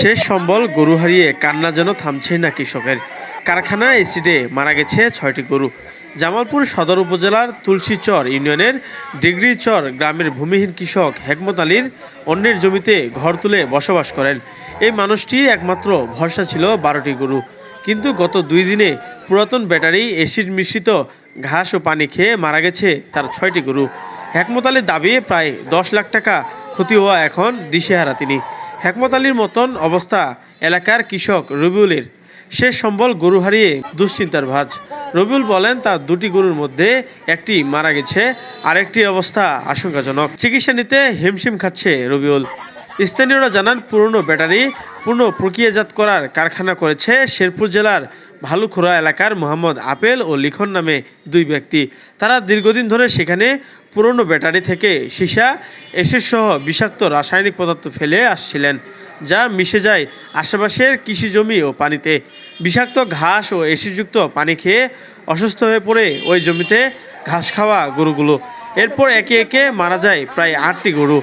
শেষ সম্বল গরু হারিয়ে কান্না যেন থামছে না কৃষকের। কারখানার এসিডে মারা গেছে ছয়টি গরু। জামালপুর সদর উপজেলার তুলসীচর ইউনিয়নের ডিগ্রিচর গ্রামের ভূমিহীন কৃষক হেকমত আলীর অন্যের জমিতে ঘর তুলে বসবাস করেন। এই মানুষটির একমাত্র ভরসা ছিল বারোটি গরু। কিন্তু গত দুই দিনে পুরাতন ব্যাটারি, এসিড মিশ্রিত ঘাস ও পানি খেয়ে মারা গেছে তার ছয়টি গরু। হেকমত আলীর দাবি, প্রায় দশ লাখ টাকা ক্ষতি হওয়া এখন দিশেহারা তিনি। হেকমত আলীর মতন অবস্থা এলাকার কৃষক রবিউলের। শেষ সম্বল গরু হারিয়ে দুশ্চিন্তার ভাঁজ। রবিউল বলেন, তার দুটি গরুর মধ্যে একটি মারা গেছে আরেকটির অবস্থা আশঙ্কাজনক। চিকিৎসা নিতে হিমশিম খাচ্ছে রবিউল। স্থানীয়রা জানান, পুরনো ব্যাটারি পূর্ণ প্রক্রিয়াজাত করার কারখানা করেছে শেরপুর জেলার ভালুখোরা এলাকার মোহাম্মদ আপেল ও লিখন নামে দুই ব্যক্তি। তারা দীর্ঘদিন ধরে সেখানে পুরনো ব্যাটারি থেকে সীসা এসের সহ বিষাক্ত রাসায়নিক পদার্থ ফেলে আসছিলেন, যা মিশে যায় আশেপাশের কৃষি জমি ও পানিতে। বিষাক্ত ঘাস ও এসিযুক্ত পানি খেয়ে অসুস্থ হয়ে পড়ে ওই জমিতে ঘাস খাওয়া গরুগুলো। এরপর একে একে মারা যায় প্রায় আটটি গরু।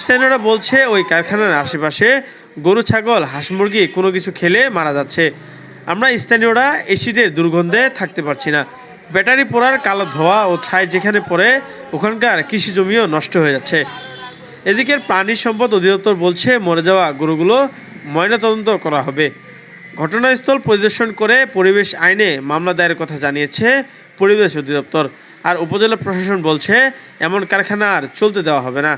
স্থানীয়রা বলছে, ওই কারখানার আশেপাশে গরু, ছাগল, হাঁস মুরগি কোনো কিছু খেলে মারা যাচ্ছে। আমরা স্থানীয়রা এসিডের দুর্গন্ধে থাকতে পারছি না। ব্যাটারি পোড়ার কালো ধোয়া ও ছাই যেখানে পড়ে ওখানকার কৃষি জমিও নষ্ট হয়ে যাচ্ছে। এদিকের প্রাণী সম্পদ অধিদপ্তর বলছে, মরে যাওয়া গরুগুলো ময়নাতদন্ত করা হবে। ঘটনাস্থল পরিদর্শন করে পরিবেশ আইনে মামলা দায়ের কথা জানিয়েছে পরিবেশ অধিদপ্তর। আর উপজেলা প্রশাসন বলছে, এমন কারখানা আর চলতে দেওয়া হবে না।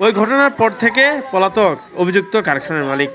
ওই ঘটনার পর থেকে পলাতক অভিযুক্ত কারখানার মালিক।